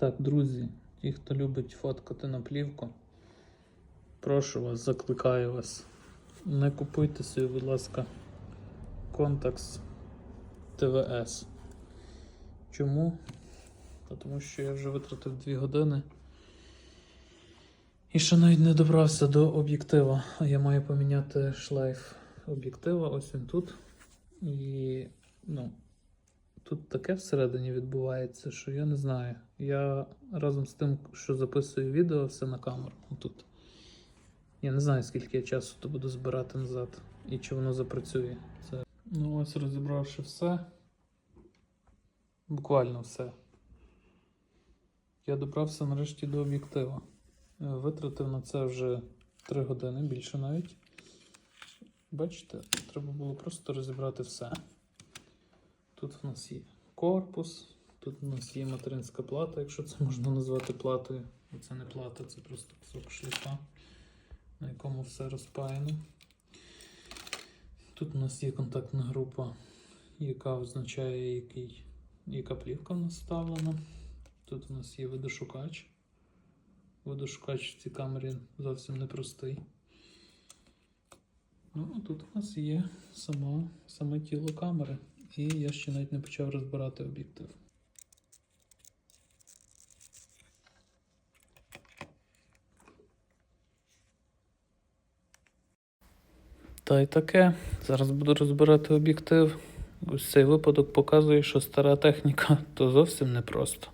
Так, друзі, ті, хто любить фоткати на плівку, прошу вас, закликаю вас. Не купуйте собі, будь ласка, Contax ТВС. Чому? Та Тому що я вже витратив 2 години. І ще навіть не добрався до об'єктива. Я маю поміняти шлейф об'єктива, ось він тут. І таке всередині відбувається, що я не знаю. Я разом з тим, що записую відео, все на камеру. Тут. Я не знаю, скільки я часу то буду збирати назад і чи воно запрацює. Це... Ну, ось розібравши все. Буквально все. Я добрався нарешті до об'єктива. Витратив на це вже 3 години, більше навіть. Бачите, треба було просто розібрати все. Тут в нас є корпус, тут в нас є материнська плата, якщо це можна назвати платою. Це не плата, це просто кусок шліфа, на якому все розпаяно. Тут у нас є контактна група, яка означає, який, яка плівка в нас вставлена. Тут у нас є видошукач. Видошукач в цій камері зовсім непростий. Ну, а тут у нас є сама, саме тіло камери. І я ще навіть не почав розбирати об'єктив. Та й таке. Зараз буду розбирати об'єктив. Ось цей випадок показує, що стара техніка то зовсім непросто.